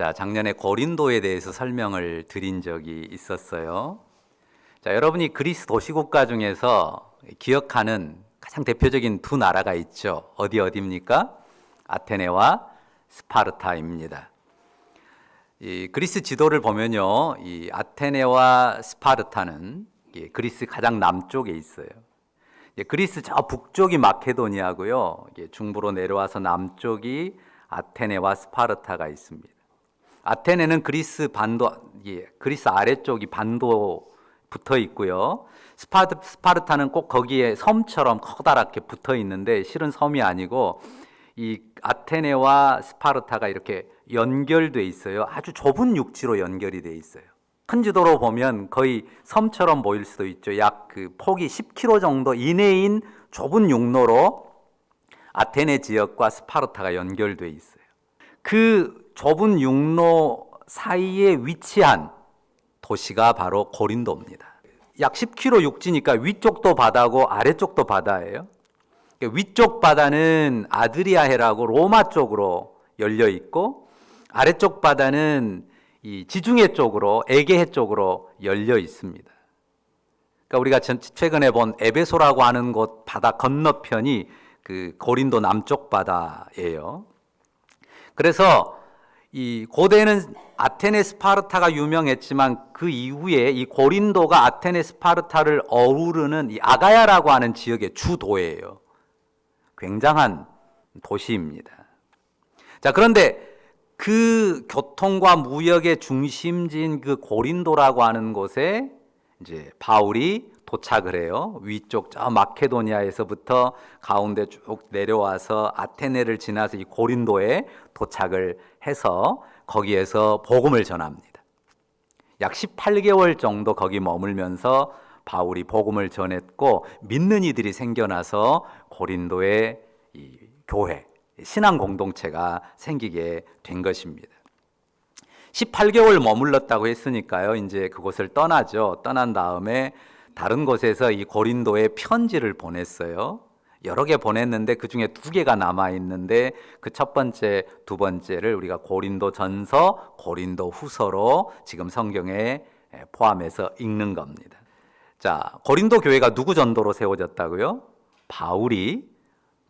자, 작년에 고린도에 대해서 설명을 드린 적이 있었어요. 자, 여러분이 그리스 도시국가 중에서 기억하는 가장 대표적인 두 나라가 있죠. 어디 어디입니까? 아테네와 스파르타입니다. 이 그리스 지도를 보면요, 이 아테네와 스파르타는 이 그리스 가장 남쪽에 있어요. 예, 그리스 저 북쪽이 마케도니아고요. 중부로 내려와서 남쪽이 아테네와 스파르타가 있습니다. 아테네는 그리스 반도, 예, 그리스 아래쪽이 반도 붙어 있고요. 스파르, 스파르타는 꼭 거기에 섬처럼 커다랗게 붙어 있는데 실은 섬이 아니고 이 아테네와 스파르타가 이렇게 연결돼 있어요. 아주 좁은 육지로 연결이 돼 있어요. 큰 지도로 보면 거의 섬처럼 보일 수도 있죠. 약 그 폭이 10km 정도 이내인 좁은 육로로 아테네 지역과 스파르타가 연결돼 있어요. 그 좁은 육로 사이에 위치한 도시가 바로 고린도입니다. 약 10km 육지니까 위쪽도 바다고 아래쪽도 바다예요. 위쪽 바다는 아드리아해라고 로마 쪽으로 열려 있고 아래쪽 바다는 이 지중해 쪽으로 에게해 쪽으로 열려 있습니다. 그러니까 우리가 전- 최근에 본 에베소라고 하는 곳 바다 건너편이 그 고린도 남쪽 바다예요. 그래서 이 고대는 아테네 스파르타가 유명했지만 그 이후에 이 고린도가 아테네 스파르타를 어우르는 이 아가야라고 하는 지역의 주도예요. 굉장한 도시입니다. 자, 그런데 그 교통과 무역의 중심지인 그 고린도라고 하는 곳에 이제 바울이 도착을 해요. 위쪽 저 마케도니아에서부터 가운데 쭉 내려와서 아테네를 지나서 이 고린도에 도착을 해서 거기에서 복음을 전합니다. 약 18개월 정도 거기 머물면서 바울이 복음을 전했고 믿는 이들이 생겨나서 고린도의 이 교회 신앙 공동체가 생기게 된 것입니다. 18개월 머물렀다고 했으니까요. 이제 그곳을 떠나죠. 떠난 다음에 다른 곳에서 이 고린도에 편지를 보냈어요. 여러 개 보냈는데 그 중에 두 개가 남아 있는데 그 첫 번째, 두 번째를 우리가 고린도 전서, 고린도 후서로 지금 성경에 포함해서 읽는 겁니다. 자, 고린도 교회가 누구 전도로 세워졌다고요? 바울이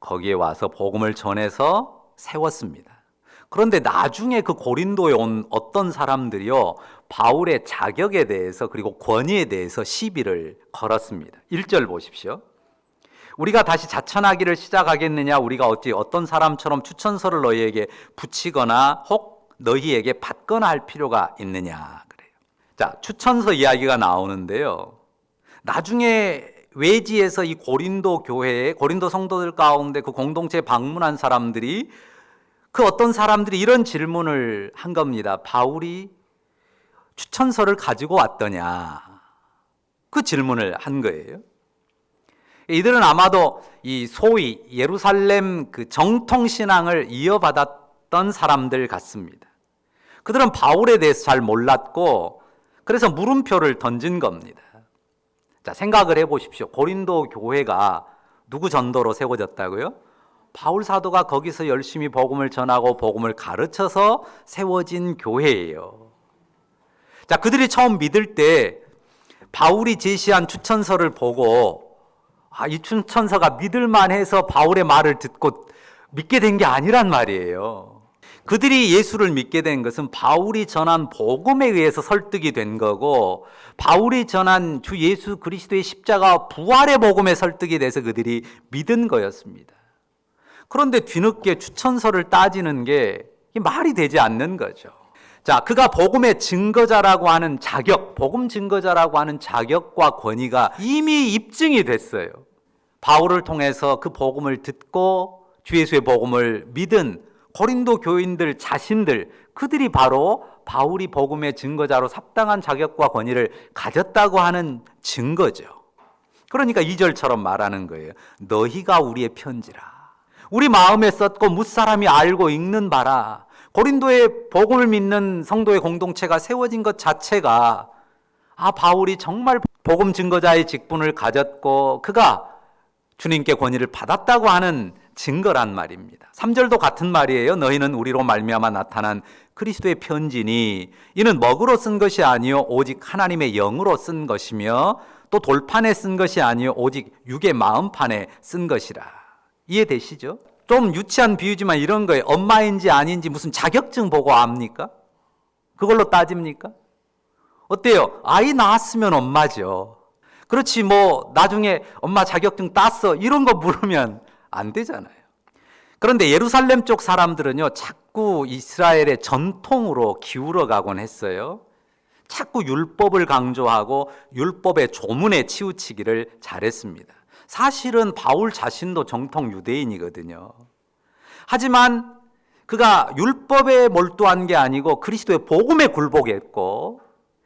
거기에 와서 복음을 전해서 세웠습니다. 그런데 나중에 그 고린도에 온 어떤 사람들이요, 바울의 자격에 대해서 그리고 권위에 대해서 시비를 걸었습니다. 1절 보십시오. 우리가 다시 자천하기를 시작하겠느냐? 우리가 어찌 어떤 사람처럼 추천서를 너희에게 붙이거나 혹 너희에게 받거나 할 필요가 있느냐? 그래요. 자, 추천서 이야기가 나오는데요. 나중에 외지에서 이 고린도 교회에 고린도 성도들 가운데 그 공동체에 방문한 사람들이 그 어떤 사람들이 이런 질문을 한 겁니다. 바울이 추천서를 가지고 왔더냐? 그 질문을 한 거예요. 이들은 아마도 이 소위 예루살렘 그 정통 신앙을 이어받았던 사람들 같습니다. 그들은 바울에 대해서 잘 몰랐고 그래서 물음표를 던진 겁니다. 자, 생각을 해 보십시오. 고린도 교회가 누구 전도로 세워졌다고요? 바울 사도가 거기서 열심히 복음을 전하고 복음을 가르쳐서 세워진 교회예요. 자, 그들이 처음 믿을 때 바울이 제시한 추천서를 보고 아, 이 추천서가 믿을만 해서 바울의 말을 듣고 믿게 된 게 아니란 말이에요. 그들이 예수를 믿게 된 것은 바울이 전한 복음에 의해서 설득이 된 거고 바울이 전한 주 예수 그리스도의 십자가 부활의 복음에 설득이 돼서 그들이 믿은 거였습니다. 그런데 뒤늦게 추천서를 따지는 게 말이 되지 않는 거죠. 자, 그가 복음의 증거자라고 하는 자격, 복음 증거자라고 하는 자격과 권위가 이미 입증이 됐어요. 바울을 통해서 그 복음을 듣고 주 예수의 복음을 믿은 고린도 교인들 자신들 그들이 바로 바울이 복음의 증거자로 합당한 자격과 권위를 가졌다고 하는 증거죠. 그러니까 2절처럼 말하는 거예요. 너희가 우리의 편지라. 우리 마음에 썼고 무사람이 알고 읽는 바라. 고린도의 복음을 믿는 성도의 공동체가 세워진 것 자체가 아 바울이 정말 복음 증거자의 직분을 가졌고 그가 주님께 권위를 받았다고 하는 증거란 말입니다. 3절도 같은 말이에요. 너희는 우리로 말미암아 나타난 그리스도의 편지니 이는 먹으로 쓴 것이 아니요 오직 하나님의 영으로 쓴 것이며 또 돌판에 쓴 것이 아니요 오직 육의 마음판에 쓴 것이라. 이해되시죠? 좀 유치한 비유지만 이런 거에 엄마인지 아닌지 무슨 자격증 보고 압니까? 그걸로 따집니까? 어때요? 아이 낳았으면 엄마죠. 그렇지 뭐 나중에 엄마 자격증 땄어 이런 거 물으면 안 되잖아요. 그런데 예루살렘 쪽 사람들은요 자꾸 이스라엘의 전통으로 기울어 가곤 했어요. 자꾸 율법을 강조하고 율법의 조문에 치우치기를 잘했습니다. 사실은 바울 자신도 정통 유대인이거든요. 하지만 그가 율법에 몰두한 게 아니고 그리스도의 복음에 굴복했고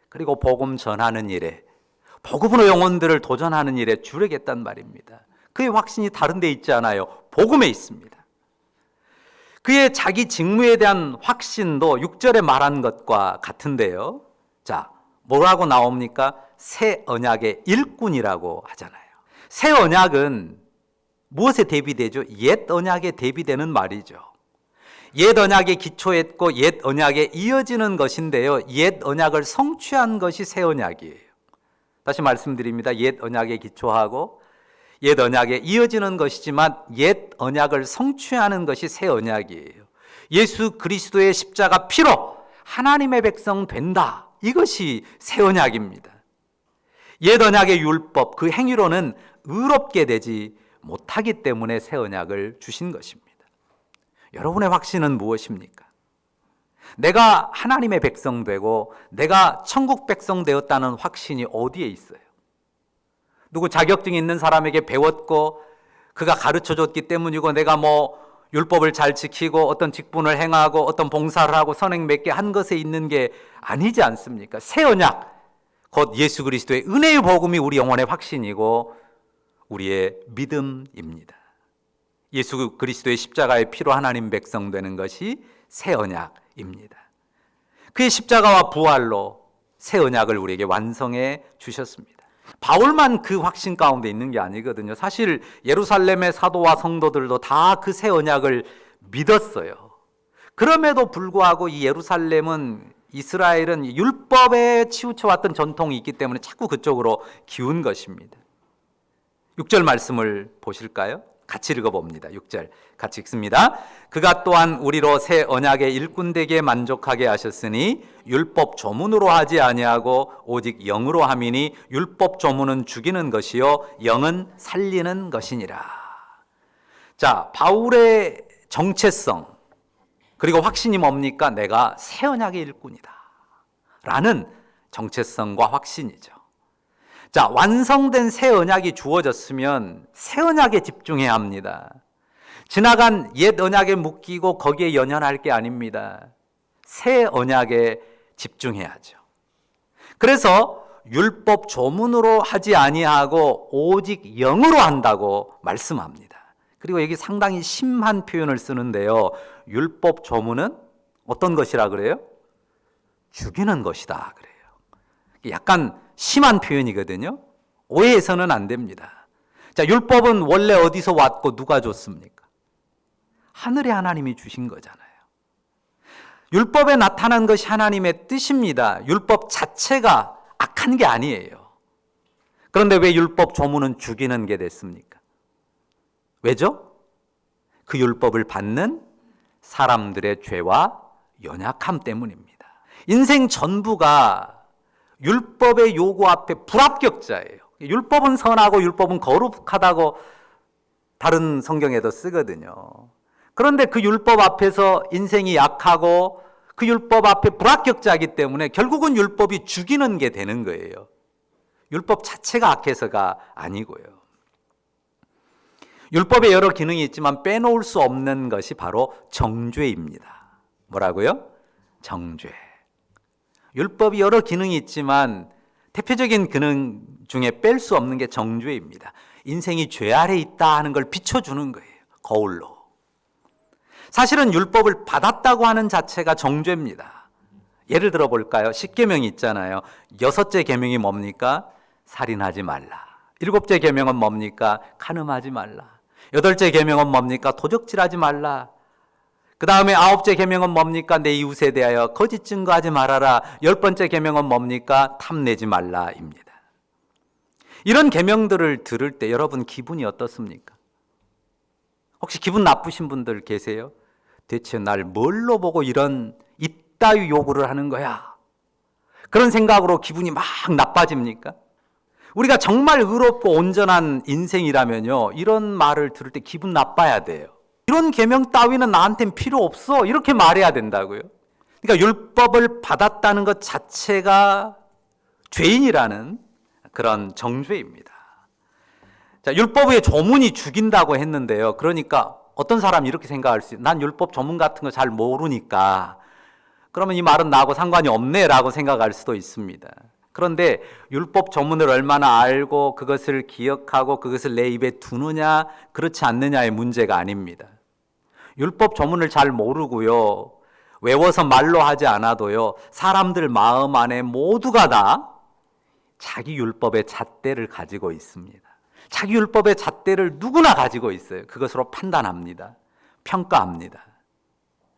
그리고 복음 전하는 일에 복음으로 영혼들을 도전하는 일에 주력했단 말입니다. 그의 확신이 다른 데 있지 않아요. 복음에 있습니다. 그의 자기 직무에 대한 확신도 6절에 말한 것과 같은데요. 자, 뭐라고 나옵니까? 새 언약의 일꾼이라고 하잖아요. 새 언약은 무엇에 대비되죠? 옛 언약에 대비되는 말이죠. 옛 언약에 기초했고 옛 언약에 이어지는 것인데요. 옛 언약을 성취한 것이 새 언약이에요. 다시 말씀드립니다. 옛 언약에 기초하고 옛 언약에 이어지는 것이지만 옛 언약을 성취하는 것이 새 언약이에요. 예수 그리스도의 십자가 피로 하나님의 백성 된다. 이것이 새 언약입니다. 옛 언약의 율법 그 행위로는 의롭게 되지 못하기 때문에 새 언약을 주신 것입니다. 여러분의 확신은 무엇입니까? 내가 하나님의 백성 되고 내가 천국 백성 되었다는 확신이 어디에 있어요? 누구 자격증 있는 사람에게 배웠고 그가 가르쳐 줬기 때문이고 내가 뭐 율법을 잘 지키고 어떤 직분을 행하고 어떤 봉사를 하고 선행 몇 개 한 것에 있는 게 아니지 않습니까? 새 언약 곧 예수 그리스도의 은혜의 복음이 우리 영혼의 확신이고 우리의 믿음입니다. 예수 그리스도의 십자가의 피로 하나님 백성 되는 것이 새 언약 입니다. 그의 십자가와 부활로 새 언약을 우리에게 완성해 주셨습니다. 바울만 그 확신 가운데 있는 게 아니거든요. 사실 예루살렘의 사도와 성도들도 다 그 새 언약을 믿었어요. 그럼에도 불구하고 이 예루살렘은 이스라엘은 율법에 치우쳐 왔던 전통이 있기 때문에 자꾸 그쪽으로 기운 것입니다. 6절 말씀을 보실까요? 같이 읽어봅니다. 6절 같이 읽습니다. 그가 또한 우리로 새 언약의 일꾼 되게 만족하게 하셨으니 율법 조문으로 하지 아니하고 오직 영으로 함이니 율법 조문은 죽이는 것이요 영은 살리는 것이니라. 자, 바울의 정체성 그리고 확신이 뭡니까? 내가 새 언약의 일꾼이다. 라는 정체성과 확신이죠. 자, 완성된 새 언약이 주어졌으면 새 언약에 집중해야 합니다. 지나간 옛 언약에 묶이고 거기에 연연할 게 아닙니다. 새 언약에 집중해야죠. 그래서 율법 조문으로 하지 아니하고 오직 영으로 한다고 말씀합니다. 그리고 여기 상당히 심한 표현을 쓰는데요. 율법 조문은 어떤 것이라 그래요? 죽이는 것이다 그래요. 약간 심한 표현이거든요. 오해해서는 안 됩니다. 자, 율법은 원래 어디서 왔고 누가 줬습니까? 하늘의 하나님이 주신 거잖아요. 율법에 나타난 것이 하나님의 뜻입니다. 율법 자체가 악한 게 아니에요. 그런데 왜 율법 조문은 죽이는 게 됐습니까? 왜죠? 그 율법을 받는 사람들의 죄와 연약함 때문입니다. 인생 전부가 율법의 요구 앞에 불합격자예요. 율법은 선하고 율법은 거룩하다고 다른 성경에도 쓰거든요. 그런데 그 율법 앞에서 인생이 약하고 그 율법 앞에 불합격자이기 때문에 결국은 율법이 죽이는 게 되는 거예요. 율법 자체가 악해서가 아니고요. 율법에 여러 기능이 있지만 빼놓을 수 없는 것이 바로 정죄입니다. 뭐라고요? 정죄. 율법이 여러 기능이 있지만 대표적인 기능 중에 뺄 수 없는 게 정죄입니다. 인생이 죄 아래 있다 하는 걸 비춰주는 거예요. 거울로. 사실은 율법을 받았다고 하는 자체가 정죄입니다. 예를 들어 볼까요? 십계명이 있잖아요. 여섯째 계명이 뭡니까? 살인하지 말라. 일곱째 계명은 뭡니까? 간음하지 말라. 여덟째 계명은 뭡니까? 도적질하지 말라. 그 다음에 아홉째 계명은 뭡니까? 내 이웃에 대하여 거짓 증거하지 말아라. 열 번째 계명은 뭡니까? 탐내지 말라입니다. 이런 계명들을 들을 때 여러분 기분이 어떻습니까? 혹시 기분 나쁘신 분들 계세요? 대체 날 뭘로 보고 이런 이따위 요구를 하는 거야? 그런 생각으로 기분이 막 나빠집니까? 우리가 정말 의롭고 온전한 인생이라면요. 이런 말을 들을 때 기분 나빠야 돼요. 이런 계명 따위는 나한텐 필요 없어. 이렇게 말해야 된다고요. 그러니까 율법을 받았다는 것 자체가 죄인이라는 그런 정죄입니다. 자, 율법의 조문이 죽인다고 했는데요. 그러니까 어떤 사람이 이렇게 생각할 수 있어요. 난 율법 조문 같은 거 잘 모르니까 그러면 이 말은 나하고 상관이 없네라고 생각할 수도 있습니다. 그런데 율법 조문을 얼마나 알고 그것을 기억하고 그것을 내 입에 두느냐 그렇지 않느냐의 문제가 아닙니다. 율법 조문을 잘 모르고요. 외워서 말로 하지 않아도요. 사람들 마음 안에 모두가 다 자기 율법의 잣대를 가지고 있습니다. 자기 율법의 잣대를 누구나 가지고 있어요. 그것으로 판단합니다. 평가합니다.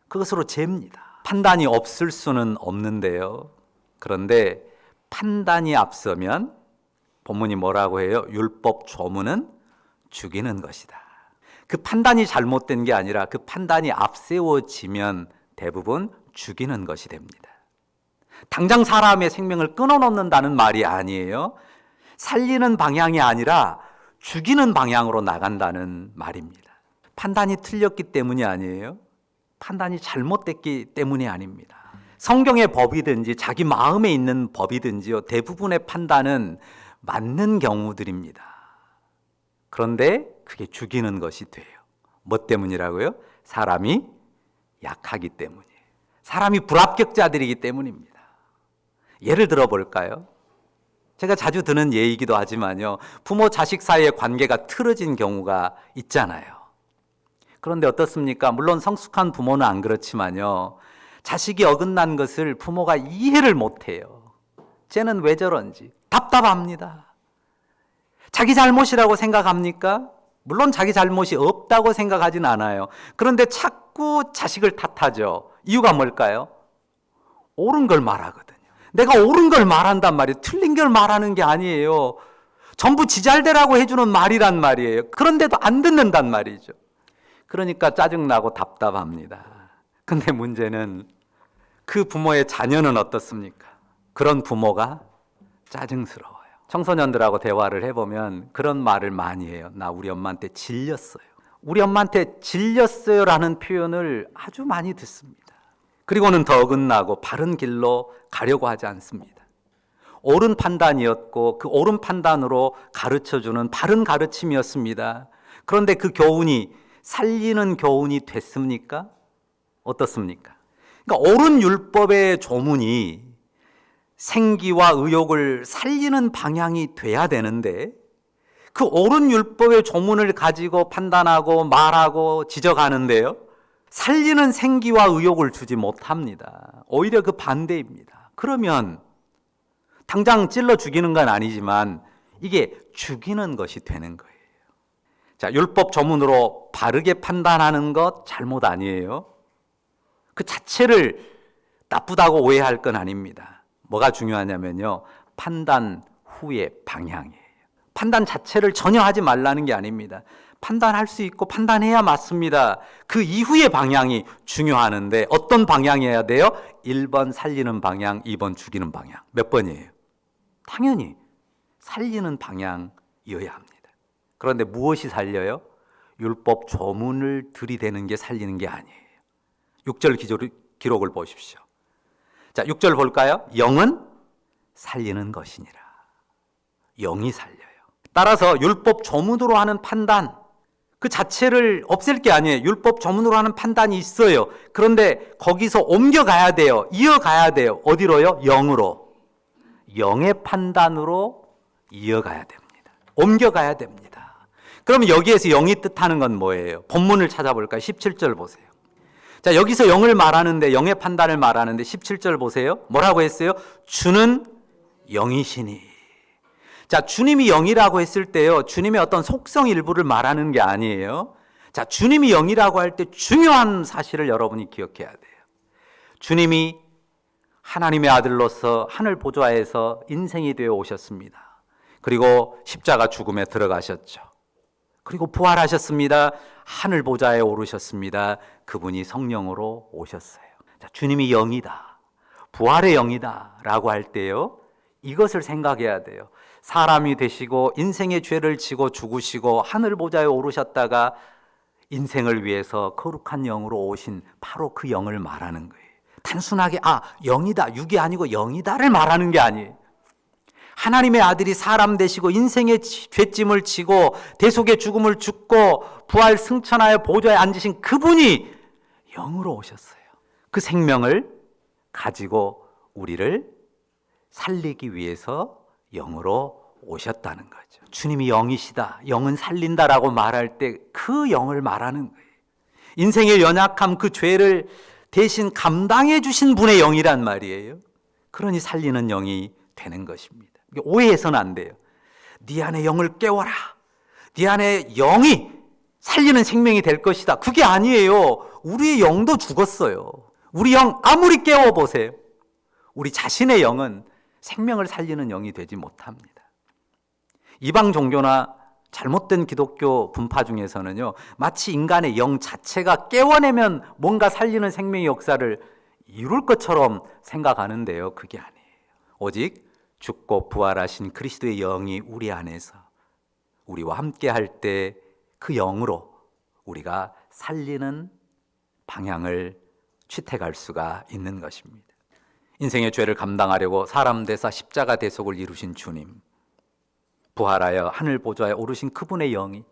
그것으로 잽니다. 판단이 없을 수는 없는데요. 그런데 판단이 앞서면 본문이 뭐라고 해요? 율법 조문은 죽이는 것이다. 그 판단이 잘못된 게 아니라 그 판단이 앞세워지면 대부분 죽이는 것이 됩니다. 당장 사람의 생명을 끊어놓는다는 말이 아니에요. 살리는 방향이 아니라 죽이는 방향으로 나간다는 말입니다. 판단이 틀렸기 때문이 아니에요. 판단이 잘못됐기 때문이 아닙니다. 성경의 법이든지 자기 마음에 있는 법이든지요. 대부분의 판단은 맞는 경우들입니다. 그런데 그게 죽이는 것이 돼요. 뭐 때문이라고요? 사람이 약하기 때문이에요. 사람이 불합격자들이기 때문입니다. 예를 들어 볼까요? 제가 자주 드는 예이기도 하지만요. 부모 자식 사이의 관계가 틀어진 경우가 있잖아요. 그런데 어떻습니까? 물론 성숙한 부모는 안 그렇지만요. 자식이 어긋난 것을 부모가 이해를 못 해요. 쟤는 왜 저런지 답답합니다. 자기 잘못이라고 생각합니까? 물론 자기 잘못이 없다고 생각하진 않아요. 그런데 자꾸 자식을 탓하죠. 이유가 뭘까요? 옳은 걸 말하거든요. 내가 옳은 걸 말한단 말이에요. 틀린 걸 말하는 게 아니에요. 전부 지잘되라고 해주는 말이란 말이에요. 그런데도 안 듣는단 말이죠. 그러니까 짜증나고 답답합니다. 근데 문제는 그 부모의 자녀는 어떻습니까? 그런 부모가 짜증스러워요. 청소년들하고 대화를 해보면 그런 말을 많이 해요. 나 우리 엄마한테 질렸어요. 우리 엄마한테 질렸어요라는 표현을 아주 많이 듣습니다. 그리고는 더 어긋나고 바른 길로 가려고 하지 않습니다. 옳은 판단이었고 그 옳은 판단으로 가르쳐 주는 바른 가르침이었습니다. 그런데 그 교훈이 살리는 교훈이 됐습니까? 어떻습니까? 그러니까 옳은 율법의 조문이 생기와 의욕을 살리는 방향이 돼야 되는데 그 옳은 율법의 조문을 가지고 판단하고 말하고 지적하는데요. 살리는 생기와 의욕을 주지 못합니다. 오히려 그 반대입니다. 그러면 당장 찔러 죽이는 건 아니지만 이게 죽이는 것이 되는 거예요. 자, 율법 조문으로 바르게 판단하는 것 잘못 아니에요. 그 자체를 나쁘다고 오해할 건 아닙니다. 뭐가 중요하냐면요. 판단 후의 방향이에요. 판단 자체를 전혀 하지 말라는 게 아닙니다. 판단할 수 있고 판단해야 맞습니다. 그 이후의 방향이 중요하는데 어떤 방향이어야 돼요? 1번 살리는 방향, 2번 죽이는 방향. 몇 번이에요? 당연히 살리는 방향이어야 합니다. 그런데 무엇이 살려요? 율법 조문을 들이대는 게 살리는 게 아니에요. 6절 기록을 보십시오. 자, 6절 볼까요? 영은 살리는 것이니라. 영이 살려요. 따라서 율법 조문으로 하는 판단 그 자체를 없앨 게 아니에요. 율법 조문으로 하는 판단이 있어요. 그런데 거기서 옮겨가야 돼요. 이어가야 돼요. 어디로요? 영으로. 영의 판단으로 이어가야 됩니다. 옮겨가야 됩니다. 그러면 여기에서 영이 뜻하는 건 뭐예요? 본문을 찾아볼까요? 17절 보세요. 자, 여기서 영을 말하는데 영의 판단을 말하는데 17절 보세요. 뭐라고 했어요? 주는 영이시니. 자, 주님이 영이라고 했을 때요, 주님의 어떤 속성 일부를 말하는 게 아니에요. 자, 주님이 영이라고 할 때 중요한 사실을 여러분이 기억해야 돼요. 주님이 하나님의 아들로서 하늘 보좌에서 인생이 되어 오셨습니다. 그리고 십자가 죽음에 들어가셨죠. 그리고 부활하셨습니다. 하늘 보좌에 오르셨습니다. 그분이 성령으로 오셨어요. 자, 주님이 영이다. 부활의 영이다. 라고 할 때요. 이것을 생각해야 돼요. 사람이 되시고 인생의 죄를 지고 죽으시고 하늘 보좌에 오르셨다가 인생을 위해서 거룩한 영으로 오신 바로 그 영을 말하는 거예요. 단순하게 아, 영이다. 육이 아니고 영이다를 말하는 게 아니에요. 하나님의 아들이 사람 되시고 인생의 죄짐을 지고 대속의 죽음을 죽고 부활 승천하여 보좌에 앉으신 그분이 영으로 오셨어요. 그 생명을 가지고 우리를 살리기 위해서 영으로 오셨다는 거죠. 주님이 영이시다. 영은 살린다라고 말할 때 그 영을 말하는 거예요. 인생의 연약함 그 죄를 대신 감당해 주신 분의 영이란 말이에요. 그러니 살리는 영이 되는 것입니다. 오해해서는 안 돼요. 네 안에 영을 깨워라. 네 안에 영이 살리는 생명이 될 것이다. 그게 아니에요. 우리의 영도 죽었어요. 우리 영 아무리 깨워 보세요. 우리 자신의 영은 생명을 살리는 영이 되지 못합니다. 이방 종교나 잘못된 기독교 분파 중에서는요, 마치 인간의 영 자체가 깨워내면 뭔가 살리는 생명의 역사를 이룰 것처럼 생각하는데요. 그게 아니에요. 오직 죽고 부활하신 그리스도의 영이 우리 안에서 우리와 함께 할때 그 영으로 우리가 살리는 방향을 취택할 수가 있는 것입니다. 인생의 죄를 감당하려고 사람 대사 십자가 대속을 이루신 주님. 부활하여 하늘 보좌에 오르신 그분의 영이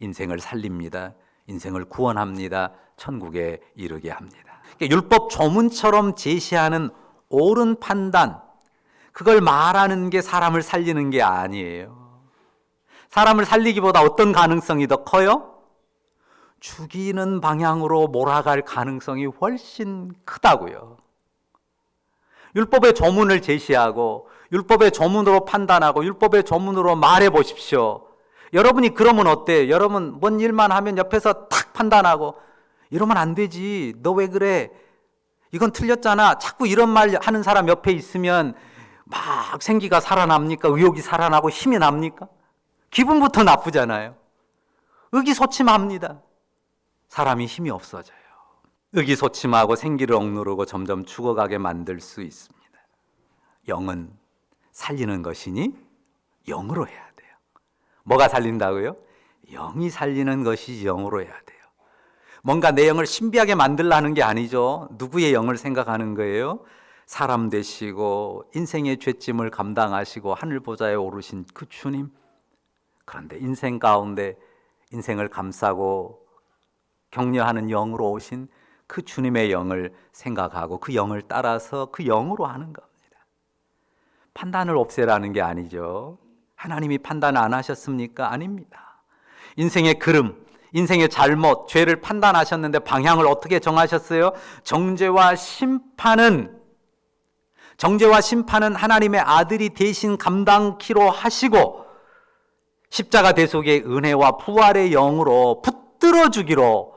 인생을 살립니다. 인생을 구원합니다. 천국에 이르게 합니다. 그러니까 율법 조문처럼 제시하는 옳은 판단, 그걸 말하는 게 사람을 살리는 게 아니에요. 사람을 살리기보다 어떤 가능성이 더 커요? 죽이는 방향으로 몰아갈 가능성이 훨씬 크다고요. 율법의 조문을 제시하고 율법의 조문으로 판단하고 율법의 조문으로 말해 보십시오. 여러분이 그러면 어때요? 여러분 뭔 일만 하면 옆에서 탁 판단하고 이러면 안 되지. 너 왜 그래? 이건 틀렸잖아. 자꾸 이런 말 하는 사람 옆에 있으면 막 생기가 살아납니까? 의욕이 살아나고 힘이 납니까? 기분부터 나쁘잖아요. 의기소침합니다. 사람이 힘이 없어져요. 의기소침하고 생기를 억누르고 점점 죽어가게 만들 수 있습니다. 영은 살리는 것이니 영으로 해야 돼요. 뭐가 살린다고요? 영이 살리는 것이 영으로 해야 돼요. 뭔가 내 영을 신비하게 만들라는 게 아니죠. 누구의 영을 생각하는 거예요? 사람 되시고 인생의 죄짐을 감당하시고 하늘 보좌에 오르신 그 주님. 그런데 인생 가운데 인생을 감싸고 격려하는 영으로 오신 그 주님의 영을 생각하고 그 영을 따라서 그 영으로 하는 겁니다. 판단을 없애라는 게 아니죠. 하나님이 판단 안 하셨습니까? 아닙니다. 인생의 그름, 인생의 잘못, 죄를 판단하셨는데 방향을 어떻게 정하셨어요? 정죄와 심판은 정죄와 심판은 하나님의 아들이 대신 감당키로 하시고 십자가 대속의 은혜와 부활의 영으로 붙들어 주기로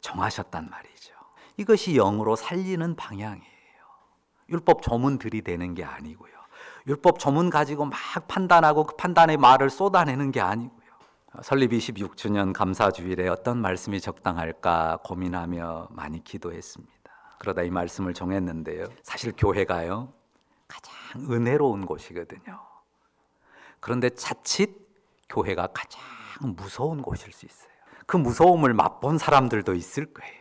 정하셨단 말이죠. 이것이 영으로 살리는 방향이에요. 율법 조문들이 되는 게 아니고요. 율법 조문 가지고 막 판단하고 그 판단의 말을 쏟아내는 게 아니고요. 설립 26주년 감사주일에 어떤 말씀이 적당할까 고민하며 많이 기도했습니다. 그러다 이 말씀을 정했는데요. 사실 교회가요. 가장 은혜로운 곳이거든요. 그런데 자칫 교회가 가장 무서운 곳일 수 있어요. 그 무서움을 맛본 사람들도 있을 거예요.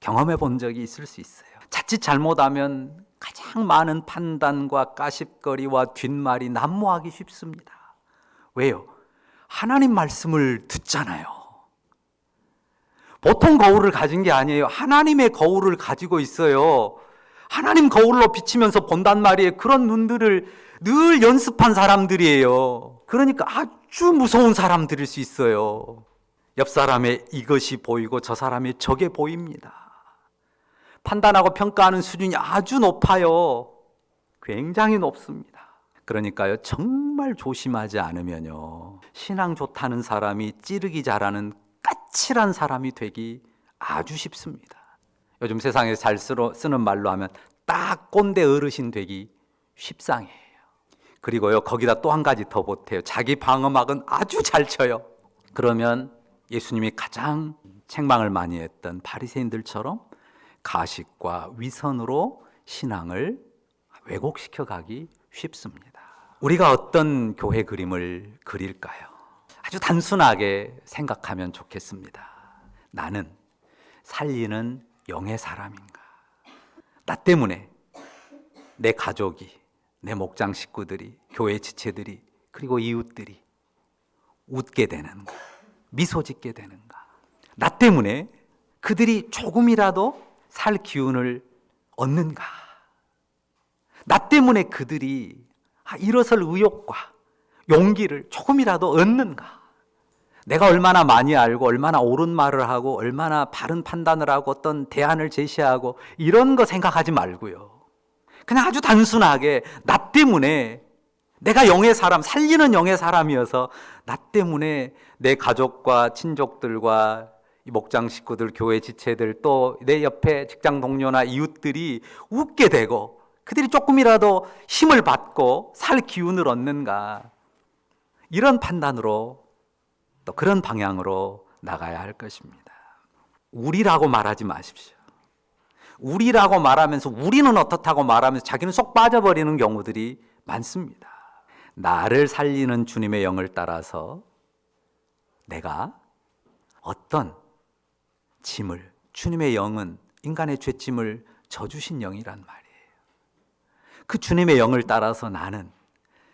경험해 본 적이 있을 수 있어요. 자칫 잘못하면 가장 많은 판단과 까십거리와 뒷말이 난무하기 쉽습니다. 왜요? 하나님 말씀을 듣잖아요. 보통 거울을 가진 게 아니에요. 하나님의 거울을 가지고 있어요. 하나님 거울로 비치면서 본단 말이에요. 그런 눈들을 늘 연습한 사람들이에요. 그러니까 아주 무서운 사람들일 수 있어요. 옆 사람의 이것이 보이고 저 사람의 저게 보입니다. 판단하고 평가하는 수준이 아주 높아요. 굉장히 높습니다. 그러니까요, 정말 조심하지 않으면요, 신앙 좋다는 사람이 찌르기 잘하는 까칠한 사람이 되기 아주 쉽습니다. 요즘 세상에서 잘 쓰는 말로 하면 딱 꼰대 어르신 되기 쉽상이에요. 그리고요, 거기다 또 한 가지 더 보태요. 자기 방어막은 아주 잘 쳐요. 그러면 예수님이 가장 책망을 많이 했던 바리새인들처럼 가식과 위선으로 신앙을 왜곡시켜 가기 쉽습니다. 우리가 어떤 교회 그림을 그릴까요? 아주 단순하게 생각하면 좋겠습니다. 나는 살리는 영의 사람인가? 나 때문에 내 가족이, 내 목장 식구들이, 교회 지체들이, 그리고 이웃들이 웃게 되는가? 미소 짓게 되는가? 나 때문에 그들이 조금이라도 살 기운을 얻는가? 나 때문에 그들이 아, 일어설 의욕과 용기를 조금이라도 얻는가? 내가 얼마나 많이 알고 얼마나 옳은 말을 하고 얼마나 바른 판단을 하고 어떤 대안을 제시하고 이런 거 생각하지 말고요. 그냥 아주 단순하게 나 때문에 내가 영의 사람, 살리는 영의 사람이어서 나 때문에 내 가족과 친족들과 이 목장 식구들, 교회 지체들 또 내 옆에 직장 동료나 이웃들이 웃게 되고 그들이 조금이라도 힘을 받고 살 기운을 얻는가 이런 판단으로 또 그런 방향으로 나가야 할 것입니다. 우리라고 말하지 마십시오. 우리라고 말하면서 우리는 어떻다고 말하면서 자기는 쏙 빠져버리는 경우들이 많습니다. 나를 살리는 주님의 영을 따라서 내가 어떤 짐을 주님의 영은 인간의 죄짐을 져주신 영이란 말이에요. 그 주님의 영을 따라서 나는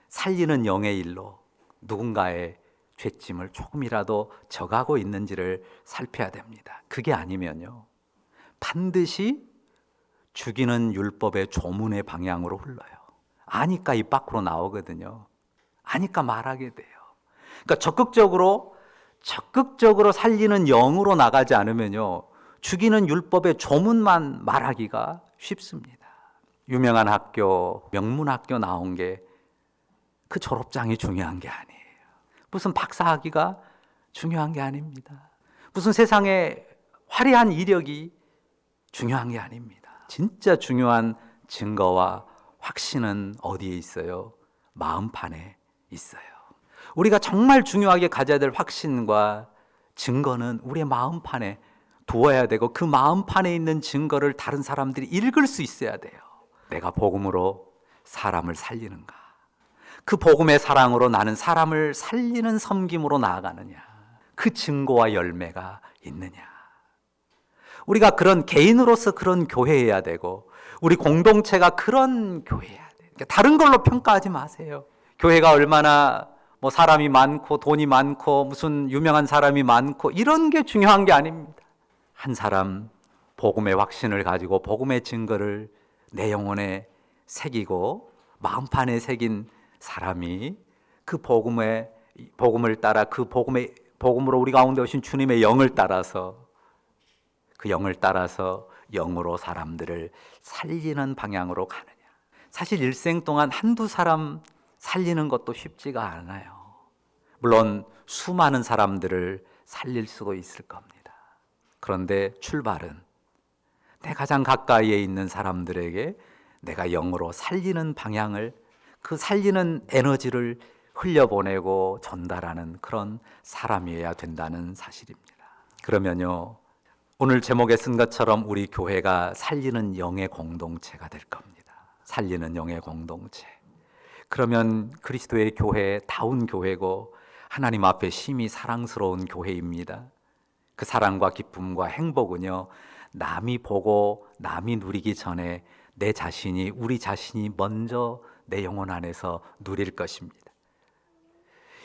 살리는 영의 일로 누군가의 죄짐을 조금이라도 져가고 있는지를 살펴야 됩니다. 그게 아니면요. 반드시 죽이는 율법의 조문의 방향으로 흘러요. 아니까 입 밖으로 나오거든요. 아니까 말하게 돼요. 그러니까 적극적으로 적극적으로 살리는 영으로 나가지 않으면요. 죽이는 율법의 조문만 말하기가 쉽습니다. 유명한 학교, 명문 학교 나온 게 그 졸업장이 중요한 게 아니에요. 무슨 박사학위가 중요한 게 아닙니다. 무슨 세상에 화려한 이력이 중요한 게 아닙니다. 진짜 중요한 증거와 확신은 어디에 있어요? 마음판에 있어요. 우리가 정말 중요하게 가져야 될 확신과 증거는 우리의 마음판에 두어야 되고 그 마음판에 있는 증거를 다른 사람들이 읽을 수 있어야 돼요. 내가 복음으로 사람을 살리는가? 그 복음의 사랑으로 나는 사람을 살리는 섬김으로 나아가느냐? 그 증거와 열매가 있느냐? 우리가 그런 개인으로서 그런 교회해야 되고 우리 공동체가 그런 교회해야 돼. 그러니까 다른 걸로 평가하지 마세요. 교회가 얼마나 뭐 사람이 많고 돈이 많고 무슨 유명한 사람이 많고 이런 게 중요한 게 아닙니다. 한 사람 복음의 확신을 가지고 복음의 증거를 내 영혼에 새기고 마음판에 새긴 사람이 그 복음의 복음을 따라 그 복음의 복음으로 우리 가운데 오신 주님의 영을 따라서 그 영을 따라서 영으로 사람들을 살리는 방향으로 가느냐. 사실 일생 동안 한두 사람 살리는 것도 쉽지가 않아요. 물론 수많은 사람들을 살릴 수도 있을 겁니다. 그런데 출발은 내 가장 가까이에 있는 사람들에게 내가 영으로 살리는 방향을 그 살리는 에너지를 흘려보내고 전달하는 그런 사람이어야 된다는 사실입니다. 그러면요, 오늘 제목에 쓴 것처럼 우리 교회가 살리는 영의 공동체가 될 겁니다. 살리는 영의 공동체. 그러면 그리스도의 교회, 다운 교회고 하나님 앞에 심히 사랑스러운 교회입니다. 그 사랑과 기쁨과 행복은요, 남이 보고 남이 누리기 전에 내 자신이, 우리 자신이 먼저 내 영혼 안에서 누릴 것입니다.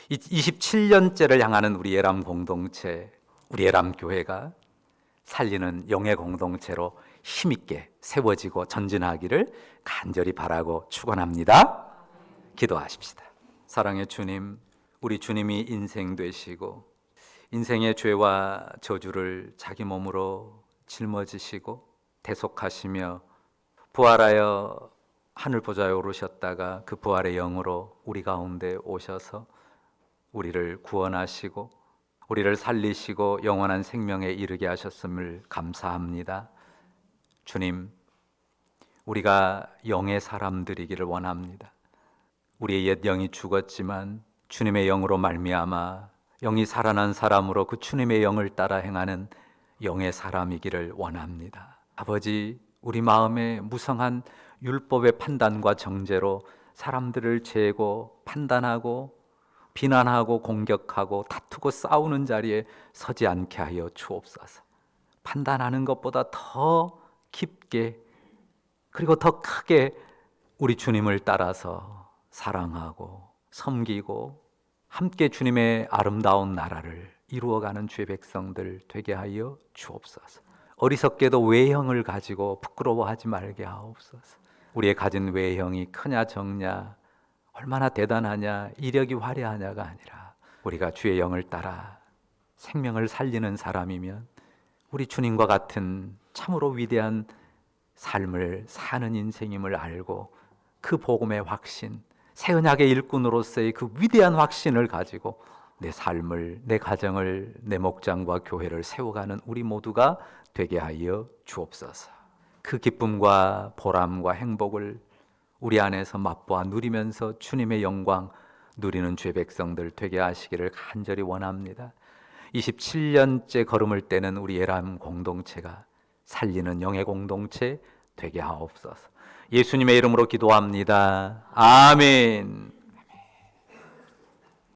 27년째를 향하는 우리 예람 공동체, 우리 예람 교회가 살리는 영의 공동체로 힘있게 세워지고 전진하기를 간절히 바라고 축원합니다. 기도하십시다. 사랑의 주님, 우리 주님이 인생 되시고 인생의 죄와 저주를 자기 몸으로 짊어지시고 대속하시며 부활하여 하늘 보좌에 오르셨다가 그 부활의 영으로 우리 가운데 오셔서 우리를 구원하시고 우리를 살리시고 영원한 생명에 이르게 하셨음을 감사합니다. 주님, 우리가 영의 사람들이기를 원합니다. 우리의 옛 영이 죽었지만 주님의 영으로 말미암아 영이 살아난 사람으로 그 주님의 영을 따라 행하는 영의 사람이기를 원합니다. 아버지, 우리 마음에 무성한 율법의 판단과 정죄로 사람들을 재고 판단하고 비난하고 공격하고 다투고 싸우는 자리에 서지 않게 하여 주옵소서. 판단하는 것보다 더 깊게 그리고 더 크게 우리 주님을 따라서 사랑하고 섬기고 함께 주님의 아름다운 나라를 이루어가는 주의 백성들 되게 하여 주옵소서. 어리석게도 외형을 가지고 부끄러워하지 말게 하옵소서. 우리의 가진 외형이 크냐 적냐 얼마나 대단하냐 이력이 화려하냐가 아니라 우리가 주의 영을 따라 생명을 살리는 사람이면 우리 주님과 같은 참으로 위대한 삶을 사는 인생임을 알고 그 복음의 확신, 새 언약의 일꾼으로서의 그 위대한 확신을 가지고 내 삶을, 내 가정을, 내 목장과 교회를 세워가는 우리 모두가 되게 하여 주옵소서. 그 기쁨과 보람과 행복을 우리 안에서 맛보아 누리면서 주님의 영광 누리는 죄 백성들 되게 하시기를 간절히 원합니다. 27년째 걸음을 떼는 우리 예람 공동체가 살리는 영의 공동체 되게 하옵소서. 예수님의 이름으로 기도합니다. 아멘.